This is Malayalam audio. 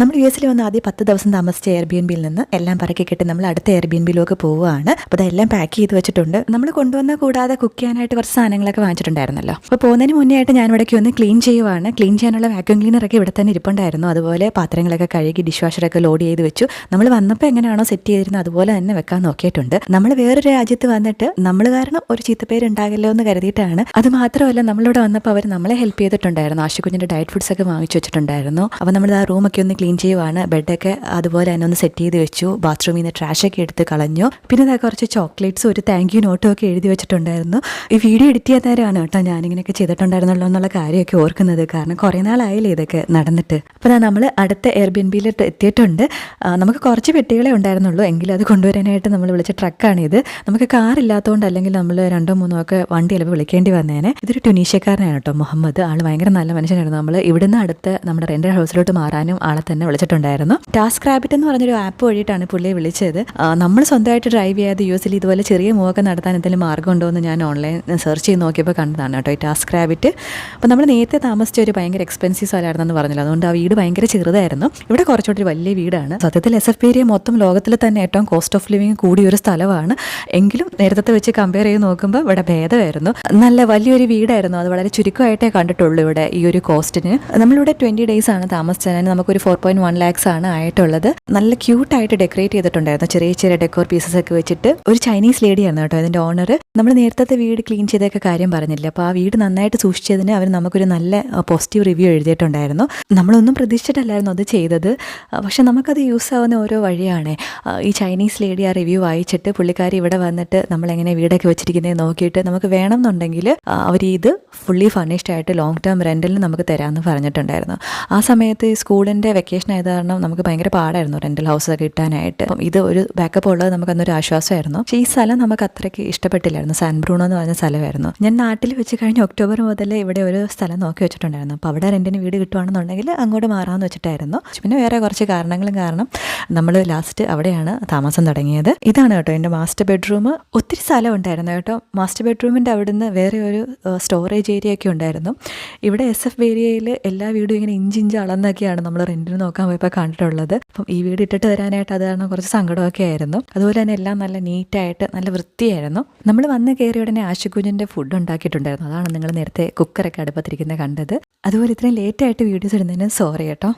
നമ്മൾ യു എസിൽ വന്ന് ആദ്യം പത്ത് ദിവസം താമസിച്ച എയർ ബി എൻ ബിയിൽ നിന്ന് എല്ലാം പറക്കി കിട്ടി നമ്മൾ അടുത്ത എയർ ബി എൻ ബിയിലേക്ക് പോവുകയാണ്. അപ്പോൾ അതെല്ലാം പാക്ക് ചെയ്ത് വെച്ചിട്ടുണ്ട്. നമ്മൾ കൊണ്ടുവന്ന കൂടാതെ കുക്ക് ചെയ്യാനായിട്ട് കുറച്ച് സാധനങ്ങളൊക്കെ വാങ്ങിച്ചിട്ടുണ്ടായിരുന്നല്ലോ. അപ്പോൾ പോകുന്നതിന് മുന്നേ ആയിട്ട് ഞാൻ ഇവിടേക്ക് ഒന്ന് ക്ലീൻ ചെയ്യുവാണ്. ക്ലീൻ ചെയ്യാനുള്ള വാക്യൂം ക്ലീനറൊക്കെ ഇവിടെ തന്നെ ഇരിപ്പുണ്ടായിരുന്നു. അതുപോലെ പാത്രങ്ങളൊക്കെ കഴുകി ഡിഷ് വാഷറൊക്കെ ലോഡ് ചെയ്ത് വെച്ചു. നമ്മൾ വന്നപ്പോൾ എങ്ങനെയാണോ സെറ്റ് ചെയ്തിരുന്നത് അതുപോലെ തന്നെ വെക്കാൻ നോക്കിയിട്ടുണ്ട്. നമ്മൾ വേറൊരു രാജ്യത്ത് വന്നിട്ട് നമ്മൾ കാരണം ഒരു ചീത്തപ്പേര് ഉണ്ടാകല്ലോ എന്ന് കരുതിയിട്ടാണ്. അത് മാത്രമല്ല നമ്മളിവിടെ വന്നപ്പോൾ അവർ നമ്മളെ ഹെൽപ്പ് ചെയ്തിട്ടുണ്ടായിരുന്നു. ആശുക്കുഞ്ഞിന്റെ ഡയറ്റ് ഫുഡ്സ് ഒക്കെ വാങ്ങിച്ചു വെച്ചിട്ടുണ്ടായിരുന്നു. അപ്പോൾ നമ്മൾ ആ റൂമൊക്കെ ഒന്ന് ക്ലീൻ ചെയ്യുവാണ്. ബെഡൊക്കെ അതുപോലെ തന്നെ ഒന്ന് സെറ്റ് ചെയ്ത് വെച്ചു. ബാത്റൂമിൽ നിന്ന് ട്രാഷൊക്കെ എടുത്ത് കളഞ്ഞു. പിന്നെ ഇതാ കുറച്ച് ചോക്ലേറ്റ്സും ഒരു താങ്ക് യു നോട്ടും ഒക്കെ എഴുതി വെച്ചിട്ടുണ്ടായിരുന്നു. ഈ വീഡിയോ എഡിറ്റ് ചെയ്യാൻ നേരമാണ് കേട്ടോ. ഞാനിങ്ങനെയൊക്കെ ചെയ്തിട്ടുണ്ടായിരുന്നല്ലോ എന്നുള്ള കാര്യമൊക്കെ ഓർക്കുന്നത്. കാരണം കുറേ നാളായില്ലേ ഇതൊക്കെ നടന്നിട്ട്. അപ്പോൾ നമ്മൾ അടുത്ത എയർ ബി എൻ ബിയിൽ എത്തിയിട്ടുണ്ട് നമുക്ക് കുറച്ച് പെട്ടികളെ ഉണ്ടായിരുന്നുള്ളൂ. എങ്കിലും അത് കൊണ്ടുവരാനായിട്ട് നമ്മൾ വിളിച്ച ട്രക്കാണിത് നമുക്ക് കാർ ഇല്ലാത്തതുകൊണ്ട് അല്ലെങ്കിൽ നമ്മൾ രണ്ടോ മൂന്നോ ഒക്കെ വണ്ടി ചിലപ്പോൾ വിളിക്കേണ്ടി വന്നേനെ. ഇതൊരു ടുനീഷ്യക്കാരനാണ് കേട്ടോ മുഹമ്മദ്. ആൾ ഭയങ്കര നല്ല മനുഷ്യനായിരുന്നു. നമ്മൾ ഇവിടുന്ന് അടുത്ത് നമ്മുടെ റെന്റ് ഹൗസിലോട്ട് മാറാനും ആളെ തന്നെ വിളിച്ചിട്ടുണ്ടായിരുന്നു. ടാസ്ക് റാബിറ്റ് എന്ന് പറഞ്ഞൊരു ആപ്പ് വഴിയിട്ടാണ് പുള്ളിയെ വിളിച്ചത്. നമ്മൾ സ്വന്തമായിട്ട് ഡ്രൈവ് ചെയ്യാതെ യു എസിൽ ഇതുപോലെ ചെറിയ മൂവൊക്കെ നടത്താൻ എന്തെങ്കിലും മാർഗമുണ്ടോ എന്ന് ഞാൻ ഓൺലൈൻ സെർച്ച് ചെയ്ത് നോക്കിയപ്പോൾ കണ്ടതാണ് കേട്ടോ ഈ ടാസ്ക് റാബിറ്റ് അപ്പോൾ നമ്മൾ നേരത്തെ താമസിച്ച ഒരു ഭയങ്കര എക്സ്പെൻസീവ് സ്ഥലമായിരുന്നെന്ന് പറഞ്ഞില്ല. അതുകൊണ്ട് ആ വീട് ഭയങ്കര ചെറുതായിരുന്നു. ഇവിടെ കുറച്ചുകൂടി ഒരു വലിയ വീടാണ്. സത്യത്തിൽ എസ് എഫ് ഏരിയ മൊത്തം ലോകത്തിൽ തന്നെ ഏറ്റവും കോസ്റ്റ് ഓഫ് ലിവിങ് കൂടിയ ഒരു സ്ഥലമാണ്. എങ്കിലും നേരത്തെ വെച്ച് കമ്പയർ ചെയ്ത് നോക്കുമ്പോൾ ഇവിടെ ഭേദമായിരുന്നു. നല്ല വലിയൊരു വീടായിരുന്നു. അത് വളരെ ചുരുക്കമായിട്ടേ കണ്ടിട്ടുള്ളൂ ഇവിടെ ഈ ഒരു കോസ്റ്റിന് നമ്മളിവിടെ ട്വന്റി ഡേയ്സ് ആണ് താമസിച്ചതിന് നമുക്കൊരു ഫോർ പോയിന്റ് വൺ ലാക്സ് ആണ് ആയിട്ടുള്ളത്. നല്ല ക്യൂട്ടായിട്ട് ഡെക്കറേറ്റ് ചെയ്തിട്ടുണ്ടായിരുന്നു. ചെറിയ ചെറിയ ഡെക്കോർ പീസസ് ഒക്കെ വെച്ചിട്ട് ഒരു ചൈനീസ് ലേഡിയാണ് കേട്ടോ ഇതിന്റെ ഓണർ നമ്മൾ നേരത്തെ വീട് ക്ലീൻ ചെയ്തൊക്കെ കാര്യം പറഞ്ഞില്ല? അപ്പോൾ ആ വീട് നന്നായിട്ട് സൂക്ഷിച്ചതിന് അവർ നമുക്കൊരു നല്ല പോസിറ്റീവ് റിവ്യൂ എഴുതിയിട്ടുണ്ടായിരുന്നു. നമ്മളൊന്നും പ്രതീക്ഷിച്ചിട്ടല്ലായിരുന്നു അത് ചെയ്തത്. പക്ഷെ നമുക്കത് യൂസ് ആവുന്ന ഓരോ വഴിയാണ്. ഈ ചൈനീസ് ലേഡി ആ റിവ്യൂ വായിച്ചിട്ട് പുള്ളിക്കാരി ഇവിടെ വന്നിട്ട് നമ്മളെങ്ങനെ വീടൊക്കെ വെച്ചിരിക്കുന്നത് നോക്കിയിട്ട് നമുക്ക് വേണം എന്നുണ്ടെങ്കിൽ അവർ ഇത് ഫുള്ളി ഫർണിഷ്ഡ് ആയിട്ട് ലോങ് ടേം റെന്റിൽ നമുക്ക് തരാമെന്ന് പറഞ്ഞിട്ടുണ്ടായിരുന്നു. ആ സമയത്ത് ഈ സ്കൂളിന്റെ വെക്കേഷൻ ആയത് കാരണം നമുക്ക് ഭയങ്കര പാടായിരുന്നു റെന്റൽ ഹൗസ് ഒക്കെ കിട്ടാനായിട്ട്. അപ്പം ഇത് ഒരു ബാക്കപ്പ് ഉള്ളത് നമുക്ക് അന്നൊരു ആശ്വാസമായിരുന്നു. പക്ഷേ ഈ സ്ഥലം നമുക്ക് അത്രയ്ക്ക് ഇഷ്ടപ്പെട്ടില്ലായിരുന്നു. സാൻ ബ്രൂണോ എന്ന് പറഞ്ഞ സ്ഥലമായിരുന്നു. ഞാൻ നാട്ടിൽ വെച്ച് കഴിഞ്ഞ ഒക്ടോബർ മുതൽ ഇവിടെ ഒരു സ്ഥലം നോക്കി വെച്ചിട്ടുണ്ടായിരുന്നു. അപ്പോൾ അവിടെ റെന്റിന് വീട് കിട്ടുവാണെന്നുണ്ടെങ്കിൽ അങ്ങോട്ട് മാറാമെന്ന് വെച്ചിട്ടായിരുന്നു. പിന്നെ വേറെ കുറച്ച് കാരണങ്ങളും കാരണം നമ്മൾ ലാസ്റ്റ് അവിടെയാണ് താമസം തുടങ്ങിയത്. ഇതാണ് കേട്ടോ എന്റെ മാസ്റ്റർ ബെഡ്റൂം ഒത്തിരി സ്ഥലം ഉണ്ടായിരുന്നു കേട്ടോ. മാസ്റ്റർ ബെഡ്റൂമിന്റെ നിന്ന് വേറെ ഒരു സ്റ്റോറേജ് ഏരിയ ഒക്കെ ഉണ്ടായിരുന്നു. ഇവിടെ എസ് എഫ് ഏരിയയിൽ എല്ലാ വീടും ഇങ്ങനെ ഇഞ്ചിഞ്ച് അളന്നൊക്കെയാണ് നമ്മൾ റെന്റിന് നോക്കാൻ പോയപ്പോൾ കണ്ടിട്ടുള്ളത്. അപ്പം ഈ വീട് ഇട്ടിട്ട് തരാനായിട്ട് അത് കാരണം കുറച്ച് സങ്കടമൊക്കെ ആയിരുന്നു. അതുപോലെ തന്നെ എല്ലാം നല്ല നീറ്റായിട്ട് നല്ല വൃത്തിയായിരുന്നു. നമ്മൾ വന്ന് കയറിയ ഉടനെ ആശുകുഞ്ഞിന്റെ ഫുഡ് ഉണ്ടാക്കിയിട്ടുണ്ടായിരുന്നു. അതാണ് നിങ്ങൾ നേരത്തെ കുക്കറൊക്കെ അടുപ്പത്തിരിക്കുന്നത് കണ്ടത്. അതുപോലെ ഇത്രയും ലേറ്റായിട്ട് വീഡിയോസ് ഇടുന്നതിന് സോറി കേട്ടോ.